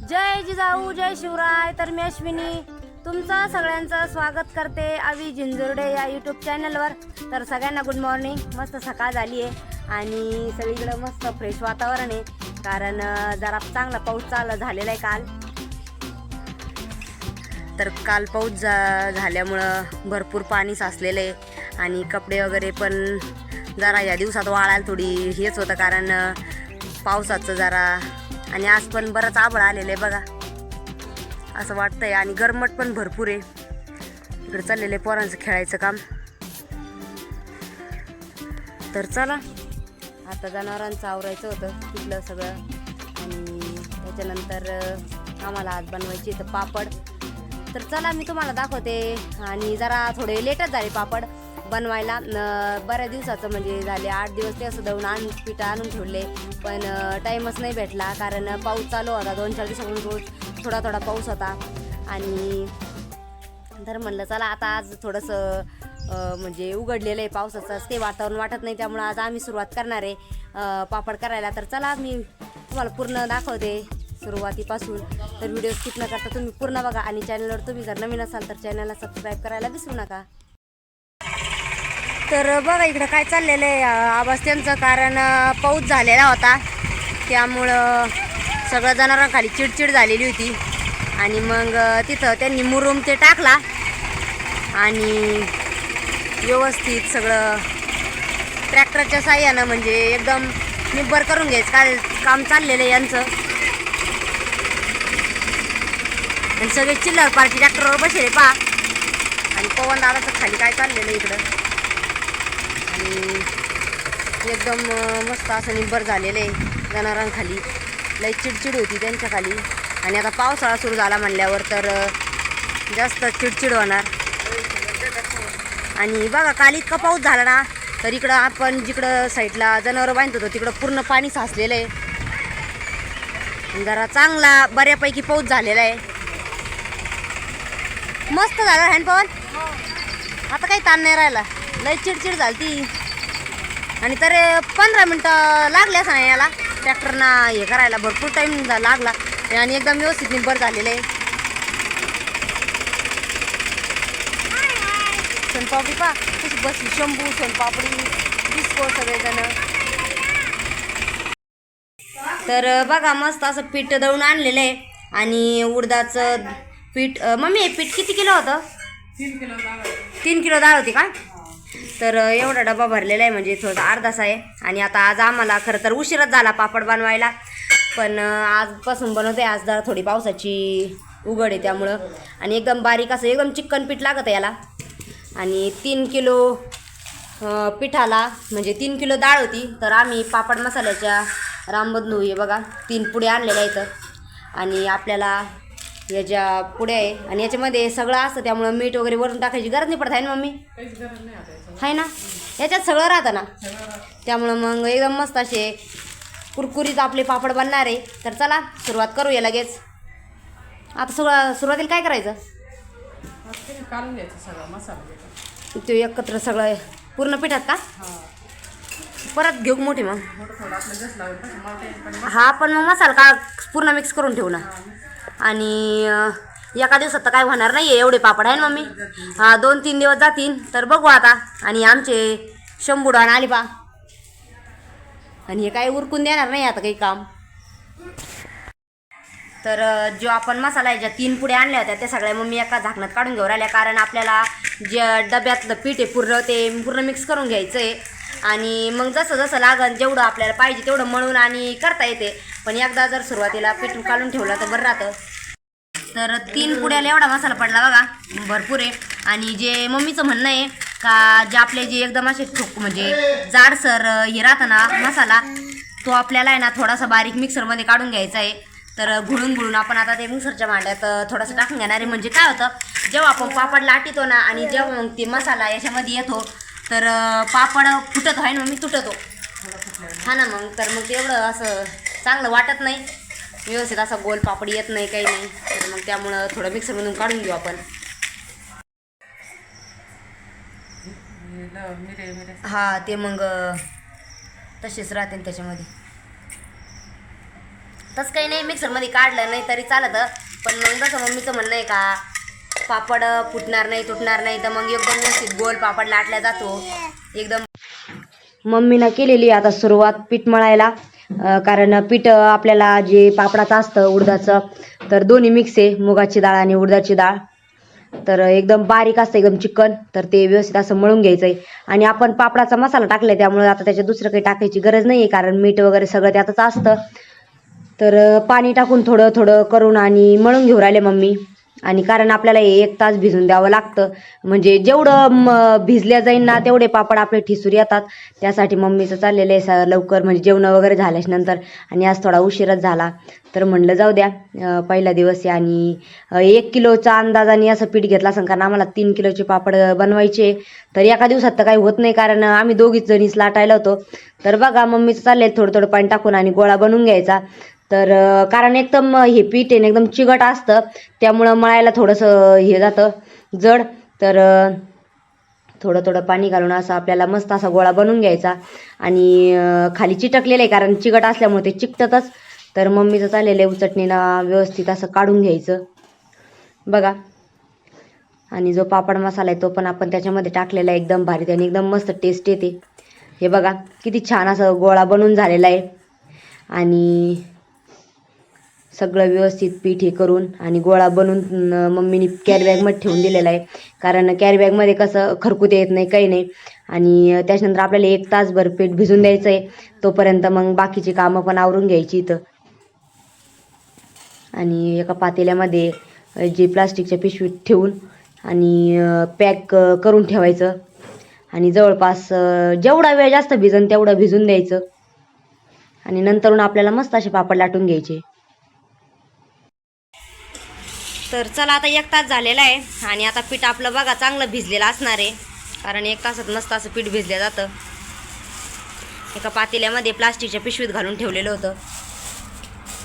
जय जिजाऊ जय शिवराय. तर मी अश्विनी तुमचं सगळ्यांचं स्वागत करते आवी झिंजुर्डे या यूट्यूब चॅनलवर तर सगळ्यांना गुड मॉर्निंग मस्त सकाळ झाली आहे आणि सगळीकडं मस्त फ्रेश वातावरण आहे. कारण जरा चांगला पाऊस चाल झालेला आहे काल. तर काल पाऊस जा झाल्यामुळं भरपूर पाणी साचलेलं आहे. आणि कपडे वगैरे पण जरा या दिवसात वाळायला थोडी हेच होतं कारण पावसाचं जरा आणि आज पण बरंच आबळ आलेलं आहे बघा. असं वाटतंय आणि गरमट पण भरपूर आहे. इकडे चाललेलं आहे पोरांचं खेळायचं काम. तर चला आता जनावरांचं आवरायचं होतं तिथलं सगळं. आणि त्याच्यानंतर आम्हाला आज बनवायची तर पापड. तर चला मी तुम्हाला दाखवते. आणि जरा थोडे लेटच झाले पापड. बनवायला बऱ्याच दिवसाचं म्हणजे झाले. आठ दिवस ते असं दळून आणून पिठं आणून ठेवले. पण टाईमच नाही भेटला. कारण पाऊस चालू होता. दोन चार दिवसापासून रोज थोडा थोडा पाऊस होता. आणि तर म्हणलं चला आता आज थोडंसं म्हणजे उघडलेलं आहे पावसाचं. ते वातावरण वाटत नाही. त्यामुळं आज आम्ही सुरुवात करणार आहे पापड करायला. तर चला मी तुम्हाला पूर्ण दाखवते सुरुवातीपासून. तर व्हिडिओ स्किप न करता तुम्ही पूर्ण बघा. आणि चॅनलवर तुम्ही जर नवीन असाल तर चॅनलला सबस्क्राईब करायला विसरू नका. तर बघा इकडं काय चाललेलं आहे. आवाज त्यांचं कारण पाऊस झालेला होता. त्यामुळं सगळं जनावरांखाली चिडचिड झालेली होती. आणि मग तिथं त्यांनी मुरुम ते टाकला. आणि व्यवस्थित सगळं ट्रॅक्टरच्या साह्यानं म्हणजे एकदम निब्बर करून घ्यायचं. काय काम चाललेलं आहे यांचं. आणि सगळे चिल्लर पार्टी ट्रॅक्टरवर बसले पा आणि पवन दादाचं खाली काय चाललेलं आहे इकडं? आणि एकदम मस्त असं निब्बर झालेलं आहे जनावरांखाली. लई चिडचिड होती त्यांच्या खाली आणि आता पावसाळा सुरू झाला म्हणल्यावर तर जास्त चिडचिड होणार. आणि बघा काल इतका पाऊस झाला ना तर इकडं आपण जिकडं साईडला जनावरं बांधत होतो तिकडं पूर्ण पाणी साचलेलं आहे. जरा चांगला बऱ्यापैकी पाऊस झालेला आहे. मस्त झालं हँड पवन? आता काही ताण नाही राहिला. लय चिडचिड झाली ती आणि तर पंधरा मिनटं लागले असं नाही याला. ट्रॅक्टरना हे करायला भरपूर टाईम लागला. आणि एकदम व्यवस्थित निंबर झालेलं. आहे सोनपापडी पा कशी बसली. शंभू सोनपापडी डिस्को सगळेजण. तर बघा मस्त असं पीठ दळून आणलेलं. आहे आणि उडदाचं पीठ मम्मी पीठ किती किलो होतं. तीन किलो डाळ होती का? तर एवढा डबा भरलेला आहे म्हणजे थोडा अर्धासा आहे. आणि आता आज आम्हाला खरं तर उशीरच झाला पापड बनवायला. पण आजपासून बनवते आज जरा थोडी पावसाची उघड आहे त्यामुळं. आणि एकदम बारीक असं एकदम चिकन पीठ लागत आहे याला. आणि तीन किलो पिठाला म्हणजे तीन किलो डाळ होती. तर आम्ही पापड मसाल्याच्या रामबंधू हे बघा तीन पुढे आणलेल्या इथं आणि आपल्याला याच्यापुढे आहे. आणि याच्यामध्ये सगळं असतं त्यामुळं मीठ वगैरे वरून टाकायची गरज नाही पडत आहे ना मम्मी? आहे ना? याच्यात सगळं राहतं ना? त्यामुळं मग एकदम मस्त असे कुरकुरीत आपले पापड बनणार आहे. तर चला सुरुवात करूया लगेच. आता सगळं सुरुवातीला काय करायचं? काढून घ्यायचं सगळं मसाला ते एकत्र सगळं पूर्ण पिठात का? परत घेऊ मोठी मग? हा पण मग मसाला का पूर्ण मिक्स करून ठेवू ना. आणि एका दिवसात तर काय होणार नाही आहे एवढे पापड आहे ना मम्मी? हा दोन तीन दिवस जातील तर बघू आता. आणि आमचे शंभूडान आले पा आणि हे काही उरकून देणार नाही आता काही काम. तर जो आपण मसाला ज्या तीन पुढे आणल्या होत्या त्या सगळ्या मम्मी एका झाकणात काढून घेऊ राहिल्या. कारण आपल्याला जे डब्यातलं पीठ आहे पूर्ण ते पूर्ण मिक्स करून घ्यायचं आहे आणि मग जसं जसं लागन जेवढं आपल्याला पाहिजे तेवढं मळून आणि करता येते. पण एकदा जर सुरुवातीला पीठ काढून ठेवलं तर बरं राहतं. तर तीन पुड्याला एवढा मसाला पडला बघा भरपूर आहे. आणि जे मम्मीचं म्हणणं आहे का जे आपले जे एकदम असे ठोक म्हणजे जाडसर हे राहतं ना मसाला तो आपल्याला आहे ना थोडासा बारीक मिक्सरमध्ये काढून घ्यायचा आहे. तर घुळून घुळून आपण आता ते मिक्सरच्या भांड्यात थोडंसं टाकून घेणार आहे. म्हणजे काय होतं जेव्हा आपण पापड लाटितो ना आणि जेव्हा मग ते मसाला याच्यामध्ये येतो तर पापड फुटत आहे ना मी तुटतो. हा ना मग तर मग तेवढं असं चांगलं वाटत नाही. व्यवस्थित असा गोल पापड येत नाही काही नाही. तर मग त्यामुळं थोडं मिक्सरमधून काढून घेऊ आपण. हा ते मग तसेच राहते ना त्याच्यामध्ये. तसं काही नाही मिक्सरमध्ये काढलं नाही तरी चालतं. पण मग जसं मम्मीचं म्हणणं आहे का पापड फुटणार नाही तुटणार नाही तर मग एकदम व्यवस्थित गोल पापड लाटला जातो. एकदम मम्मीनं केलेली आता सुरुवात पीठ मळायला कारण पीठ आपल्याला जे पापडाचं असतं उडदाचं तर दोन्ही मिक्स आहे मुगाची डाळ आणि उडदाची डाळ. तर एकदम बारीक असतं एकदम चिकन तर ते व्यवस्थित असं मळून घ्यायचं आहे आणि आपण पापडाचा मसाला टाकलाय त्यामुळे आता त्याच्यात दुसरं काही टाकायची गरज नाही आहे कारण मीठ वगैरे सगळं त्यातच असतं. तर पाणी टाकून थोडं थोडं करून आणि मळून घेऊ राहिले मम्मी. आणि कारण आपल्याला हे एक तास भिजून द्यावं लागतं. म्हणजे जेवढं भिजल्या जाईल ना तेवढे पापड आपले ठिसूर येतात. त्यासाठी मम्मीचं चाललेलं आहे लवकर म्हणजे जेवणं वगैरे झाल्याच नंतर आणि आज थोडा उशीरच झाला. तर म्हणलं जाऊ द्या पहिला दिवस आहे आणि एक किलोचा अंदाजाने असं पीठ घेतला असं कारण आम्हाला तीन किलोचे पापड बनवायचे. तर एका दिवसात तर काही होत नाही कारण आम्ही दोघीच जणीच लाटायला होतो. तर बघा मम्मीचं चाललेलं थोडं थोडं पाणी टाकून आणि गोळा बनवून घ्यायचा. तर कारण एकदम हे पीठ आहे एकदम चिकट असतं. त्यामुळं मळायला थोडंसं हे जातं जड. तर थोडं थोडं पाणी घालून असं आपल्याला मस्त असा गोळा बनवून घ्यायचा. आणि खाली चिटकलेलं आहे कारण चिकट असल्यामुळे ते चिकटतच. तर मम्मीचं चाललेलं आहे उचटणीनं व्यवस्थित असं काढून घ्यायचं. बघा. आणि जो पापड मसाला आहे तो पण आपण त्याच्यामध्ये टाकलेला आहे एकदम भारी आणि एकदम मस्त टेस्ट येते. हे बघा किती छान असं गोळा बनून झालेला आहे. आणि सगळं व्यवस्थित पीठ हे करून आणि गोळा बनवून मम्मीनी मम्मीने कॅरी ठेवून दिलेला आहे. कारण कॅरीबॅगमध्ये कसं खरकुते येत नाही काही नाही. आणि त्याच्यानंतर आपल्याला एक तासभर पीठ भिजून द्यायचं आहे तोपर्यंत मग बाकीची कामं पण आवरून घ्यायची इथं. आणि एका पातेल्यामध्ये जे प्लास्टिकच्या पिशवीत ठेवून आणि पॅक करून ठेवायचं. आणि जवळपास जेवढा वेळ जास्त भिजन तेवढं भिजून द्यायचं. आणि नंतरून आपल्याला मस्त असे पापड लाटून घ्यायचे. तर चला आता एक तास झालेला आहे आणि आता पीठ आपलं बघा चांगलं भिजलेलं असणार आहे. कारण एक तासात मस्त असं पीठ भिजलं जातं. एका पातेल्यामध्ये प्लास्टिकच्या पिशवीत घालून ठेवलेलं होतं.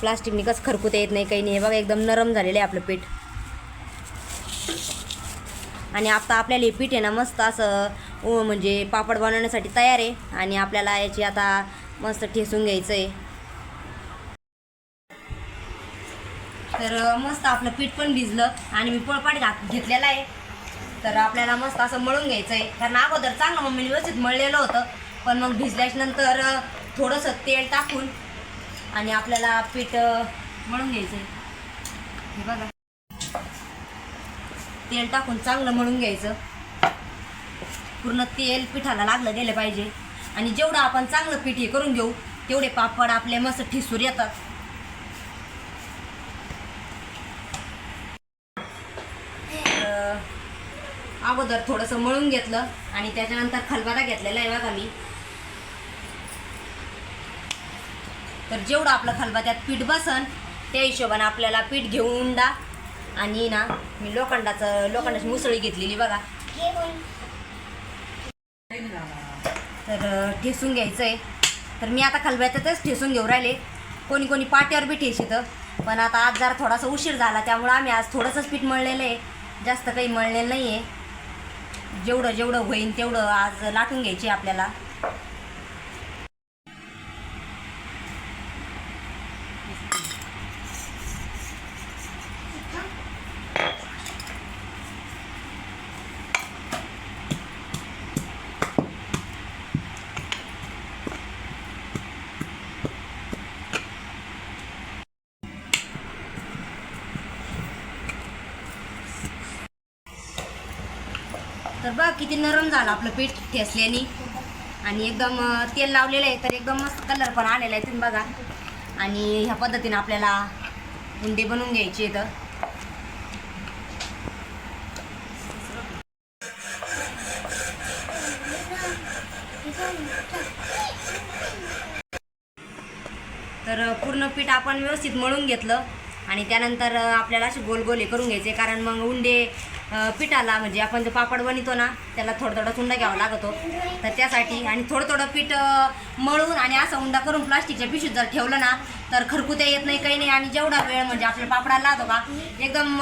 प्लास्टिकने कसं खरकुत येत नाही काही नाही. हे बघा एकदम नरम झालेलं आहे आपलं पीठ. आणि आता आपल्याला हे पीठ आहे ना मस्त असं ओ म्हणजे पापड बनवण्यासाठी तयार आहे. आणि आपल्याला याची आता मस्त ठेसून घ्यायचं आहे तर मस्त आपलं पीठ पण भिजलं आणि मी पोळपाट घात घेतलेलं आहे. तर आपल्याला मस्त असं मळून घ्यायचं आहे कारण अगोदर चांगलं मम्मीने व्यवस्थित मळलेलं होतं. पण मग भिजल्याच्यानंतर थोडंसं तेल टाकून आणि आपल्याला पीठ मळून घ्यायचं आहे हे बघा. तेल टाकून चांगलं मळून घ्यायचं. पूर्ण तेल पिठाला लागलं गेलं पाहिजे. आणि जेवढं आपण चांगलं पीठ हे करून घेऊ तेवढे पापड आपले मस्त ठिसूर येतात तर, अगोदर थोडंसं मळून घेतलं आणि त्याच्यानंतर खलबादा घेतलेला आहे बघा मी. तर जेवढं आपलं खलबाद्यात पीठ बसन त्या हिशोबाने आपल्याला पीठ घेऊन डा आणि ना मी लोखंडाचं लोखंडाची मुसळी घेतलेली बघा. तर ठेसून घ्यायचं आहे तर मी आता खलब्याच्यातच ठेसून घेऊ राहिले. कोणी कोणी पाट्यावर बी ठेसितं पण आता आज जरा थोडासा उशीर झाला त्यामुळं आम्ही आज थोडंसंच पीठ मळलेलं आहे. जास्त काही मळलेलं नाही आहे जेवढं जेवढं होईल तेवढं आज लाटून घ्यायची आपल्याला. तर बघ किती नरम झालं आपलं पीठ ठेसल्याने. आणि एकदम तेल लावलेलं आहे तर एकदम मस्त कलर पण आलेला आहे तुम्ही बघा. आणि ह्या पद्धतीने आपल्याला उंडे बनवून घ्यायचे तर तर पूर्ण पीठ आपण व्यवस्थित मळून घेतलं. आणि त्यानंतर आपल्याला असे गोल गोले करून घ्यायचे कारण मग उंडे पिठाला म्हणजे आपण जो पापड बनवतो ना त्याला थोडं थोडा उंडा घ्यावा लागतो. तर त्यासाठी आणि थोडं थोडं पीठ मळून आणि असा उंडा करून प्लास्टिकच्या पिशवीत जर ठेवलं ना तर खरकुत्या येत नाही काही नाही आणि जेवढा वेळ म्हणजे आपल्या पापडाला लागतो का एकदम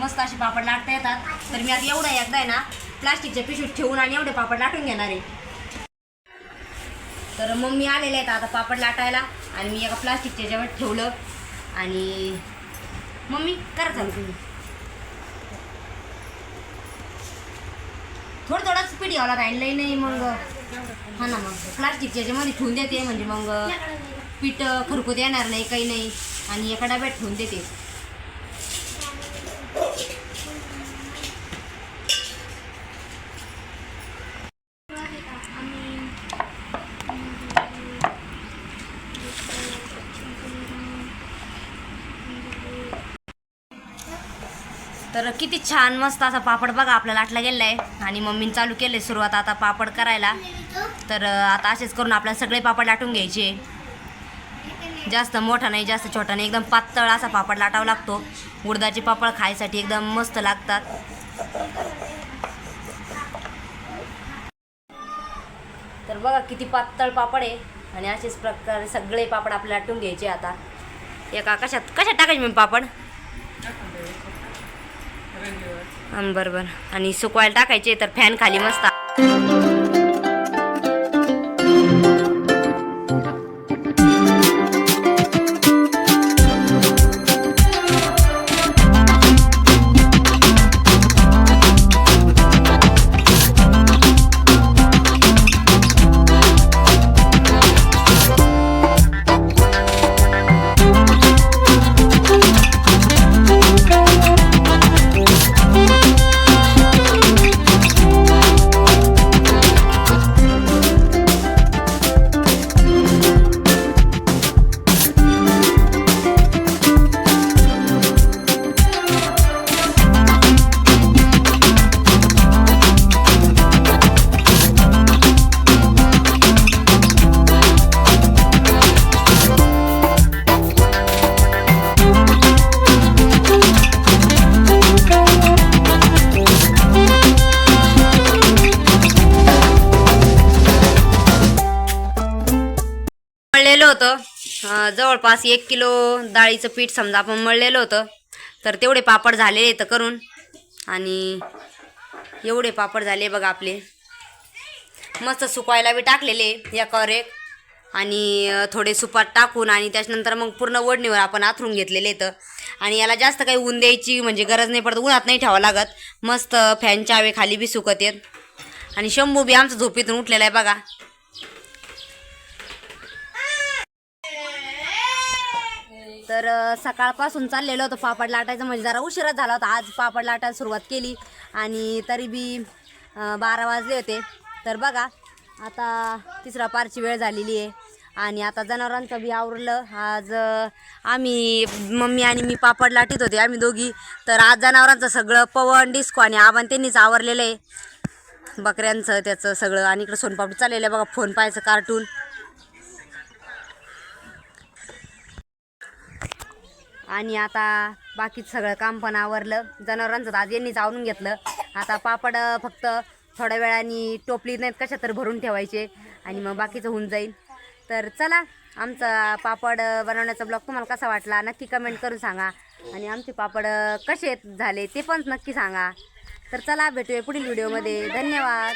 मस्त असे पापड लाटता येतात. तर मी आता एवढा एकदा आहे ना प्लास्टिकच्या पिशवीत ठेवून आणि एवढे पापड लाटून घेणार आहे. तर मम्मी आलेले आहेत आता पापड लाटायला आणि मी एका प्लास्टिकच्या जेव्हा ठेवलं आणि मम्मी करा चालू. तुम्ही थोडं थोडंच पीठ घ्यावं राहिलं नाही मग. हा ना मग. प्लास्टिकच्या याच्यामध्ये ठेवून देते म्हणजे मग पीठ खरकूत येणार नाही काही नाही. आणि एका डब्यात ठेवून देते. किती छान मस्त असा पापड बघा आपला लाटला गेला आहे आणि मम्मीने चालू केले सुरुवात आता पापड करायला. तर आता असेच करून आपल्याला सगळे पापड लाटून घ्यायचे. जास्त मोठा नाही जास्त छोटा नाही एकदम पातळ असा पापड लाटावा लागतो. उडदाचे पापड खायसाठी एकदम मस्त लागतात. तर बघा किती पातळ पापड आहे. आणि असेच प्रकारे सगळे पापड आपल्याला लाटून घ्यायचे आता. एका कशात कशात टाकायचे मी पापड? बरं बरं. आणि सुकवायला टाकायचे तर फॅन खाली मस्त जवळपास एक किलो डाळीचं पीठ समजा आपण मळलेलं होतं तर तेवढे पापड झालेले तर करून. आणि एवढे पापड झाले बघा आपले. मस्त सुकवायला बी टाकलेले एकावर एक. आणि थोडे सुपात टाकून आणि त्याच्यानंतर मग पूर्ण वडणीवर आपण आथरून घेतलेले तर आणि याला जास्त काही ऊन द्यायची म्हणजे गरज नाही पडत उन्हात नाही ठेवावं लागत. मस्त फॅनच्या हवे खाली बी सुकत येत आणि शंभू बी आमचं झोपेतून उठलेला आहे बघा. तर सकाळपासून चाललेलं होतं पापड लाटायचं. म्हणजे जरा उशिरा झाला होता. आज पापड लाटायला सुरुवात केली. आणि तरी बी बारा वाजले होते. तर बघा आता तिसरा पारची वेळ झालेली आहे. आणि आता जनावरांचं बी आवरलं. आज आम्ही मम्मी आणि मी पापड लाटीत होते आम्ही दोघी. तर आज जनावरांचं सगळं पवन डिस्को आणि आव्हान त्यांनीच आवरलेलं आहे. बकऱ्यांचं त्याचं सगळं. आणि इकडं सोनपापडी चाललेलं आहे. बघा फोन पाहायचं कार्टून. आणि आता बाकीचं सगळं काम पण आवरलं. जनावरांचं आज यांनीच आवरून घेतलं. आता पापड फक्त थोड्या वेळाने टोपली नाहीत कशा तर भरून ठेवायचे आणि मग बाकीचं होऊन जाईल. तर चला आमचा पापड बनवण्याचा ब्लॉग तुम्हाला कसा वाटला नक्की कमेंट करून सांगा. आणि आमचे पापड कसे झाले ते पण नक्की सांगा. तर चला भेटूया पुढील व्हिडिओमध्ये धन्यवाद.